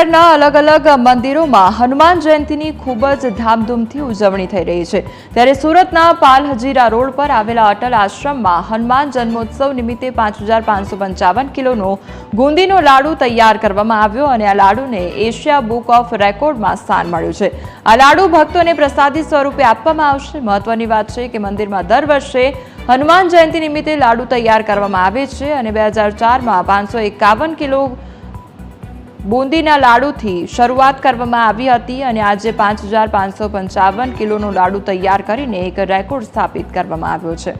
શહેરના અલગ અલગ મંદિરોમાં હનુમાન જયંતીની ખૂબ જ ધામધૂમથી ઉજવણી થઈ રહી છે. ત્યારે સુરતના પાલ હજીરા રોડ પર આવેલા અટલ આશ્રમમાં હનુમાન જન્મોત્સવ નિમિત્તે પાંચ હજાર પાંચસો પંચાવન કિલોનો ગુંદીનો લાડુ તૈયાર કરવામાં આવ્યો અને આ લાડુને એશિયા બુક ઓફ રેકોર્ડમાં સ્થાન મળ્યું છે. આ લાડુ ભક્તોને પ્રસાદી સ્વરૂપે આપવામાં આવશે. મહત્વની વાત છે કે મંદિરમાં દર વર્ષે હનુમાન જયંતી નિમિત્તે લાડુ તૈયાર કરવામાં આવે છે અને બે હજાર ચારમાં પાંચસો એકાવન કિલો બુંદીના લાડુથી શરૂઆત કરવામાં આવી હતી અને આજે પાંચ હજાર પાંચસો પંચાવન કિલોનો લાડુ તૈયાર કરીને એક રેકોર્ડ સ્થાપિત કરવામાં આવ્યો છે.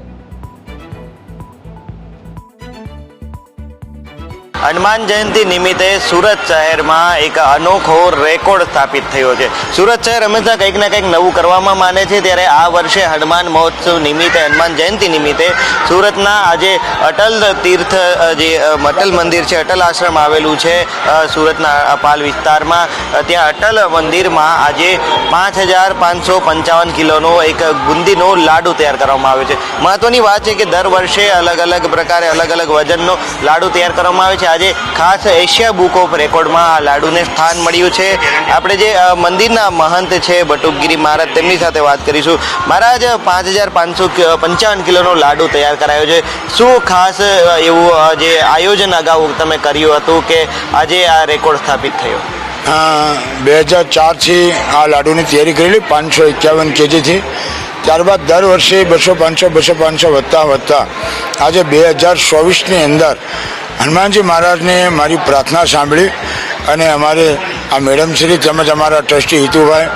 હનુમાન જયંતિ નિમિત્તે સુરત શહેરમાં એક અનોખો રેકોર્ડ સ્થાપિત થયો છે. સુરત શહેર હંમેશા કંઈક ને કંઈક નવું કરવામાં માને છે, ત્યારે આ વર્ષે હનુમાન મહોત્સવ નિમિત્તે, હનુમાન જયંતિ નિમિત્તે સુરતના આજે અટલ તીર્થ જે અટલ મંદિર છે, અટલ આશ્રમ આવેલું છે સુરતના અપાલ વિસ્તારમાં. ત્યાં અટલ મંદિરમાં આજે પાંચ હજાર પાંચસો પંચાવન કિલોનો એક બુંદીનો લાડુ તૈયાર કરવામાં આવ્યો છે. મહત્વની વાત છે કે દર વર્ષે અલગ અલગ પ્રકારે અલગ અલગ વજનનો લાડુ તૈયાર કરવામાં આવે છે. આજે ખાસ એશિયા બુક ઓફ રેકોર્ડમાં આ લાડુને સ્થાન મળ્યું છે. આપણે જે મંદિરના મહંત છે બટુકગીરી મહારાજ, તેમની સાથે વાત કરીશું. મહારાજ, પાંચ હજાર પાંચસો પંચાવન કિલોનો લાડુ તૈયાર કરાયો છે. શું ખાસ એવું જે આયોજન અગાઉ તમે કર્યું હતું કે આજે આ રેકોર્ડ સ્થાપિત થયો? બે હજાર ચારથી આ લાડુની તૈયારી કરેલી પાંચસો એકાવન કેજીથી. ત્યારબાદ દર વર્ષે બસો પાંચસો બસો પાંચસો વધતા વધતા આજે બે હજાર ચોવીસની અંદર હનુમાનજી મહારાજને મારી પ્રાર્થના સાંભળી અને અમારે આ મેડમશ્રી તેમજ અમારા ટ્રસ્ટી હિતુભાઈ,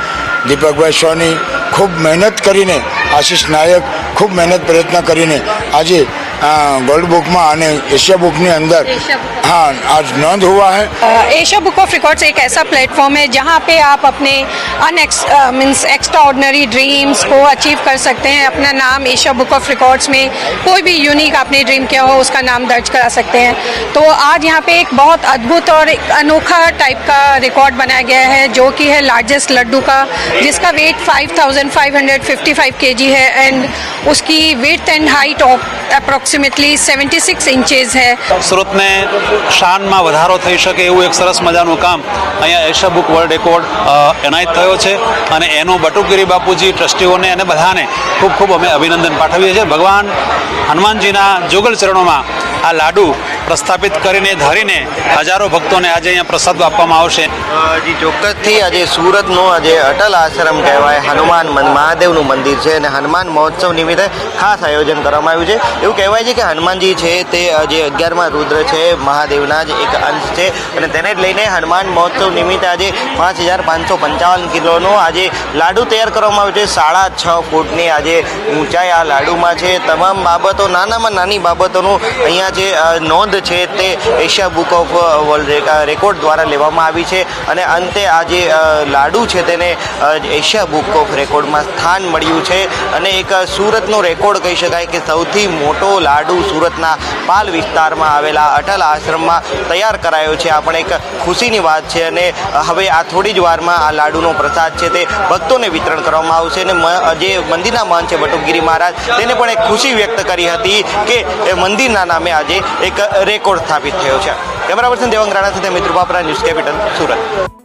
દીપકભાઈ સોની ખૂબ મહેનત કરીને, આશીષ નાયક ખૂબ મહેનત પ્રયત્ન કરીને આજે ગોલ્ડ બુકમાં અને એશિયા બુકની અંદર एशिया बुक हाँ आज नोंद हुआ है एशिया बुक ऑफ रिकॉर्ड्स एक ऐसा प्लेटफॉर्म है जहाँ पे आप अपने अनएक्स मीन्स एक्स्ट्रा ऑर्डनरी ड्रीम्स को अचीव कर सकते हैं अपना नाम एशिया बुक ऑफ रिकॉर्ड्स में कोई भी यूनिक आपने ड्रीम किया हो उसका नाम दर्ज करा सकते हैं तो आज यहाँ पे एक बहुत अद्भुत और एक अनोखा टाइप का रिकॉर्ड बनाया गया है जो कि है लार्जेस्ट लड्डू का जिसका वेट 5555 केजी है एंड उसकी with and height approximately seventy six inches હે સુરતને શાનમાં વધારો થઈ શકે એવું એક સરસ મજાનું કામ અહીંયા એશિયા બુક વર્લ્ડ રેકોર્ડ એનાયત થયો છે અને એનો બટુકીરી બાપુજી, ટ્રસ્ટીઓને અને બધાને ખૂબ ખૂબ અમે અભિનંદન પાઠવીએ છીએ. ભગવાન હનુમાનજીના જુગલ ચરણોમાં આ લાડુ પ્રસ્થાપિત કરીને ધરીને હજારો ભક્તોને આજે અહીંયા પ્રસાદ આપવામાં આવશે. ચોક્કસથી આજે સુરતનો આજે અટલ આશ્રમ કહેવાય હનુમાન મહાદેવનું મંદિર છે અને હનુમાન મહોત્સવ નિમિત્તે ખાસ આયોજન કરવામાં આવ્યું છે. એવું કહેવાય છે કે હનુમાનજી છે તે આજે અગિયારમાં રુદ્ર છે મહાદેવના જ એક અંશ છે અને તેને જ લઈને હનુમાન મહોત્સવ નિમિત્તે આજે પાંચ હજાર પાંચસો પંચાવન કિલોનો આજે લાડુ તૈયાર કરવામાં આવ્યો છે. સાડા છ ફૂટની આજે ઊંચાઈ આ લાડુમાં છે. તમામ બાબતો નાનામાં નાની બાબતોનું અહીંયા જે અ, નોંધ છે તે Asia book of world record દ્વારા લેવામાં આવી છે અને અંતે આ જે લાડુ છે તેને એશિયા બુક ઓફ રેકોર્ડમાં સ્થાન મળ્યું છે અને એક સુરતનો રેકોર્ડ કહી શકાય કે સૌથી મોટો લાડુ સુરતના પાલ વિસ્તારમાં આવેલા અટલ આશ્રમમાં તૈયાર કરાયો છે. આ પણ એક ખુશીની વાત છે અને હવે આ થોડી જ વારમાં આ લાડુનો પ્રસાદ છે તે ભક્તોને વિતરણ કરવામાં આવશે અને જે મંદિરના મહંત છે બટુકગીરી મહારાજ તેને પણ એક ખુશી વ્યક્ત કરી હતી કે મંદિરના નામે આજે એક રેકોર્ડ સ્થાપિત થયો છે. કેમેરા પર્સન દેવંગ રાણા સાથે મિત્ર બાપરા ન્યૂઝ કેપિટલ સુરત.